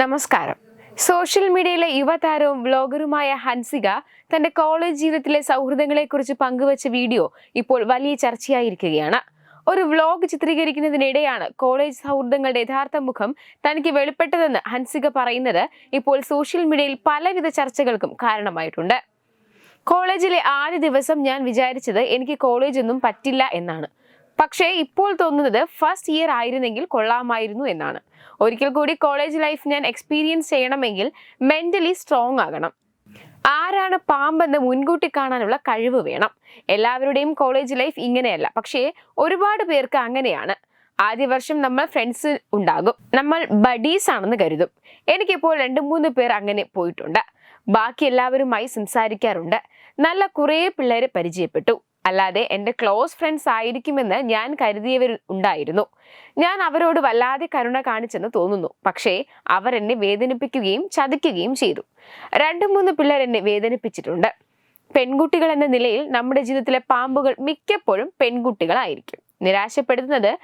നമസ്കാരം. സോഷ്യൽ മീഡിയയിലെ യുവതാരവും വ്ലോഗറുമായ ഹൻസിക തന്റെ കോളേജ് ജീവിതത്തിലെ സൗഹൃദങ്ങളെക്കുറിച്ച് പങ്കുവച്ച വീഡിയോ ഇപ്പോൾ വലിയ ചർച്ചയായിരിക്കുകയാണ്. ഒരു വ്ലോഗ് ചിത്രീകരിക്കുന്നതിനിടെയാണ് കോളേജ് സൗഹൃദങ്ങളുടെ യഥാർത്ഥ മുഖം തനിക്ക് വെളിപ്പെട്ടതെന്ന് ഹൻസിക പറയുന്നത് ഇപ്പോൾ സോഷ്യൽ മീഡിയയിൽ പലവിധ ചർച്ചകൾക്കും കാരണമായിട്ടുണ്ട്. കോളേജിലെ ആദ്യ ദിവസം ഞാൻ വിചാരിച്ചത് എനിക്ക് കോളേജൊന്നും പറ്റില്ല എന്നാണ്. പക്ഷേ ഇപ്പോൾ തോന്നുന്നത് ഫസ്റ്റ് ഇയർ ആയിരുന്നെങ്കിൽ കൊള്ളാമായിരുന്നു എന്നാണ്. ഒരിക്കൽ കൂടി കോളേജ് ലൈഫ് ഞാൻ എക്സ്പീരിയൻസ് ചെയ്യണമെങ്കിൽ മെന്റലി സ്ട്രോങ് ആകണം. ആരാണ് പാമ്പെന്ന് മുൻകൂട്ടി കാണാനുള്ള കഴിവ് വേണം. എല്ലാവരുടെയും കോളേജ് ലൈഫ് ഇങ്ങനെയല്ല. പക്ഷേ ഒരുപാട് പേർക്ക് അങ്ങനെയാണ്. ആദ്യ വർഷം നമ്മൾ ഫ്രണ്ട്സ് ഉണ്ടാകും. നമ്മൾ ബഡീസ് ആണെന്ന് കരുതും. എനിക്കിപ്പോൾ രണ്ട് മൂന്ന് പേർ അങ്ങനെ പോയിട്ടുണ്ട്. ബാക്കി എല്ലാവരുമായി സംസാരിക്കാറുണ്ട്. നല്ല കുറേ പിള്ളേരെ പരിചയപ്പെട്ടു. അല്ലാതെ എന്റെ ക്ലോസ് ഫ്രണ്ട്സ് ആയിരിക്കുമെന്ന് ഞാൻ കരുതിയവർ ഉണ്ടായിരുന്നു. ഞാൻ അവരോട് വല്ലാതെ കരുണ കാണിച്ചെന്ന് തോന്നുന്നു. പക്ഷേ അവർ എന്നെ വേദനിപ്പിക്കുകയും ചതിക്കുകയും ചെയ്തു. രണ്ടു മൂന്ന് പിള്ളേർ എന്നെ വേദനിപ്പിച്ചിട്ടുണ്ട്. പെൺകുട്ടികൾ എന്ന നിലയിൽ നമ്മുടെ ജീവിതത്തിലെ പാമ്പുകൾ മിക്കപ്പോഴും പെൺകുട്ടികളായിരിക്കും. നിരാശപ്പെടുത്തുന്നത്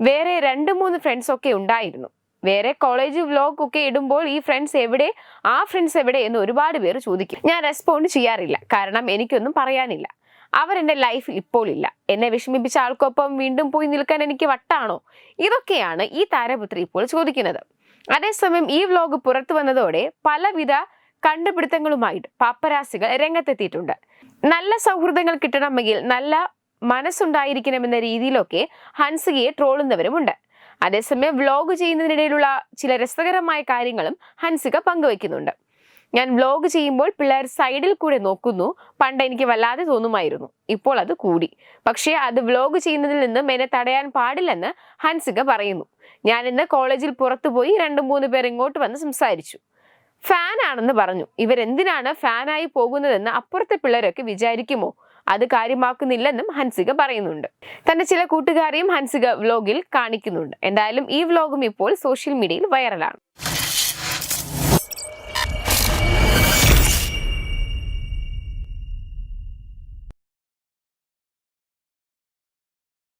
വേറെ രണ്ട് മൂന്ന് ഫ്രണ്ട്സ് ഒക്കെ ഉണ്ടായിരുന്നു. വേറെ കോളേജ് വ്ലോഗ് ഒക്കെ ഇടുമ്പോൾ ഈ ഫ്രണ്ട്സ് എവിടെ ആ ഫ്രണ്ട്സ് എവിടെ എന്ന് ഒരുപാട് പേര് ചോദിക്കും. ഞാൻ റെസ്പോണ്ട് ചെയ്യാറില്ല. കാരണം എനിക്കൊന്നും പറയാനില്ല. അവർ എന്റെ ലൈഫിൽ ഇപ്പോൾ ഇല്ല. എന്നെ വിഷമിപ്പിച്ച ആൾക്കൊപ്പം വീണ്ടും പോയി നിൽക്കാൻ എനിക്ക് വട്ടാണോ? ഇതൊക്കെയാണ് ഈ താരപുത്രി ഇപ്പോൾ ചോദിക്കുന്നത്. അതേസമയം ഈ വ്ലോഗ് പുറത്തു വന്നതോടെ പലവിധ കണ്ടുപിടുത്തങ്ങളുമായിട്ട് പാപ്പരാസികൾ രംഗത്തെത്തിയിട്ടുണ്ട്. നല്ല സൗഹൃദങ്ങൾ കിട്ടണമെങ്കിൽ നല്ല മനസ്സുണ്ടായിരിക്കണമെന്ന രീതിയിലൊക്കെ ഹൻസികയെ ട്രോളുന്നവരുമുണ്ട് അതേസമയം വ്ലോഗ് ചെയ്യുന്നതിനിടയിലുള്ള ചില രസകരമായ കാര്യങ്ങളും ഹൻസിക പങ്കുവയ്ക്കുന്നുണ്ട്. ഞാൻ വ്ലോഗ് ചെയ്യുമ്പോൾ പിള്ളേർ സൈഡിൽ കൂടെ നോക്കുന്നു. പണ്ട് എനിക്ക് വല്ലാതെ തോന്നുമായിരുന്നു. ഇപ്പോൾ അത് കൂടി. പക്ഷേ അത് വ്ലോഗ് ചെയ്യുന്നതിൽ നിന്നും എന്നെ തടയാൻ പാടില്ലെന്ന് ഹൻസിക പറയുന്നു. ഞാൻ ഇന്ന് കോളേജിൽ പുറത്തുപോയി രണ്ട് മൂന്ന് പേർ ഇങ്ങോട്ട് വന്ന് സംസാരിച്ചു. ഫാൻ ആണെന്ന് പറഞ്ഞു. ഇവരെന്തിനാണ് ഫാനായി പോകുന്നതെന്ന് അപ്പുറത്തെ പിള്ളേരൊക്കെ വിചാരിക്കുമോ? അത് കാര്യമാക്കുന്നില്ലെന്നും ഹൻസിക പറയുന്നുണ്ട്. തന്റെ ചില കൂട്ടുകാരെയും ഹൻസിക വ്ലോഗിൽ കാണിക്കുന്നുണ്ട്. എന്തായാലും ഈ വ്ലോഗും ഇപ്പോൾ സോഷ്യൽ മീഡിയയിൽ വൈറലാണ്